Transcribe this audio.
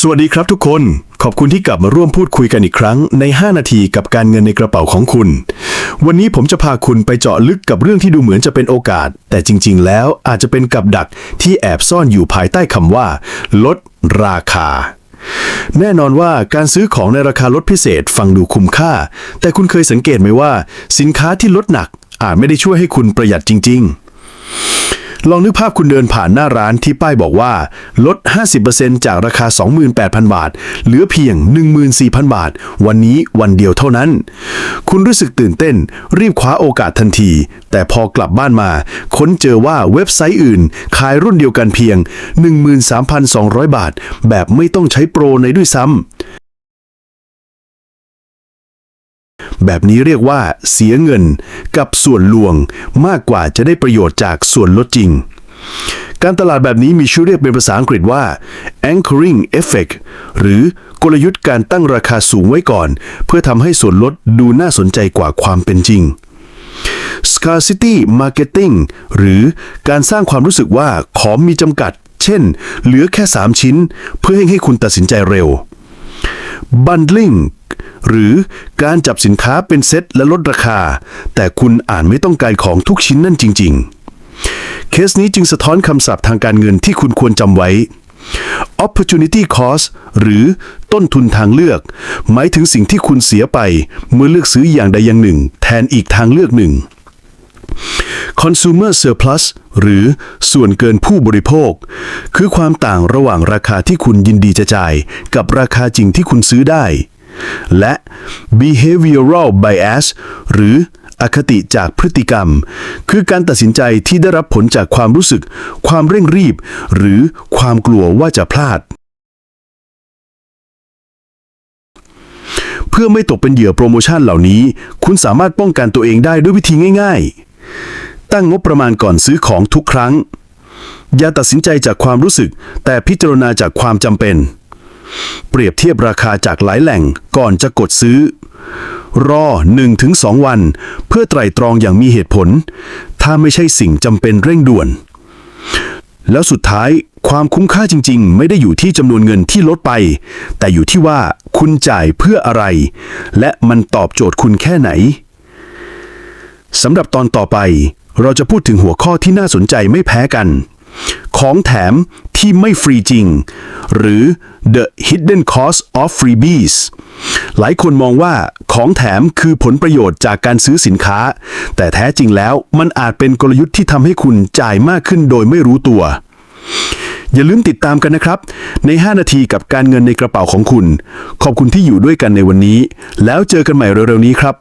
สวัสดีครับทุกคน ขอบคุณที่กลับมาร่วมพูดคุยกันอีกครั้งใน 5 นาทีกับการเงินในกระเป๋าของคุณ วันนี้ผมจะพาคุณไปเจาะลึกกับเรื่องที่ดูเหมือนจะเป็นโอกาส แต่จริง ๆ แล้วอาจจะเป็นกับดักที่แอบซ่อนอยู่ภายใต้คำว่า ลดราคา แน่นอนว่าการซื้อของในราคาลดพิเศษฟังดูคุ้มค่า แต่คุณเคยสังเกตไหมว่า สินค้าที่ลดหนักอาจไม่ได้ช่วยให้คุณประหยัดจริง ๆ ลองนึกภาพคุณเดินผ่านหน้าร้านที่ป้ายบอกว่า ลด 50%จากราคา 28,000 บาท เหลือเพียง 14,000 บาท วันนี้วันเดียวเท่านั้น คุณรู้สึกตื่นเต้น รีบคว้าโอกาสทันที แต่พอกลับบ้านมา ค้นเจอว่าเว็บไซต์อื่น ขายรุ่นเดียวกันเพียง 13,200 บาท แบบไม่ต้องใช้โปรในด้วยซ้ำ แบบนี้เรียกว่าเสียเงินกับส่วนลวงมากกว่าจะได้ประโยชน์จากส่วนลดจริง การตลาดแบบนี้มีชื่อเรียกเป็นภาษาอังกฤษว่า anchoring effect หรือกลยุทธ์การตั้งราคาสูงไว้ก่อน เพื่อทำให้ส่วนลดดูน่าสนใจกว่าความเป็นจริง scarcity marketing หรือการสร้างความรู้สึกว่าของมีจำกัด เช่น เหลือแค่ 3 ชิ้น เพื่อให้คุณตัดสินใจเร็ว bundling หรือการจับสินค้าเป็นเซ็ตและลดราคา แต่คุณอ่านไม่ต้องการของทุกชิ้นนั่นจริง ๆ เคสนี้จึงสะท้อนคำศัพท์ทางการเงินที่คุณควรจำไว้ opportunity cost หรือต้นทุนทางเลือก หมายถึงสิ่งที่คุณเสียไป เมื่อเลือกซื้ออย่างใดอย่างหนึ่ง แทนอีกทางเลือกหนึ่ง consumer surplus หรือส่วนเกินผู้บริโภค คือความต่างระหว่างราคาที่คุณยินดีจะจ่าย กับราคาจริงที่คุณซื้อได้ และ behavioral bias หรืออคติจากพฤติกรรม คือการตัดสินใจที่ได้รับผลจากความรู้สึก ความเร่งรีบ หรือความกลัวว่าจะพลาด เพื่อไม่ตกเป็นเหยื่อโปรโมชั่นเหล่านี้ คุณสามารถป้องกันตัวเองได้ด้วยวิธีง่ายๆ ตั้งงบประมาณก่อนซื้อของทุกครั้ง อย่าตัดสินใจจากความรู้สึก แต่พิจารณาจากความจำเป็น เปรียบเทียบราคาจากหลายแหล่งก่อนจะกดซื้อ รอ 1-2 วัน เพื่อไตร่ตรองอย่างมีเหตุผล ถ้าไม่ใช่สิ่งจำเป็นเร่งด่วน แล้วสุดท้ายความคุ้มค่าจริง ๆ ไม่ได้อยู่ที่จำนวนเงินที่ลดไป แต่อยู่ที่ว่าคุณจ่ายเพื่ออะไร และมันตอบโจทย์คุณแค่ไหนสำหรับตอนต่อไป เราจะพูดถึงหัวข้อที่น่าสนใจไม่แพ้กัน ของแถมที่ไม่ฟรีจริง หรือ the hidden cost of freebies หลายคนมองว่าของแถมคือผลประโยชน์จากการซื้อสินค้า แต่แท้จริงแล้วมันอาจเป็นกลยุทธ์ที่ทำให้คุณจ่ายมากขึ้นโดยไม่รู้ตัว อย่าลืมติดตามกันนะครับ ใน 5 นาทีกับการเงินในกระเป๋าของคุณ ขอบคุณที่อยู่ด้วยกันในวันนี้ แล้วเจอกันใหม่เร็วๆนี้ครับ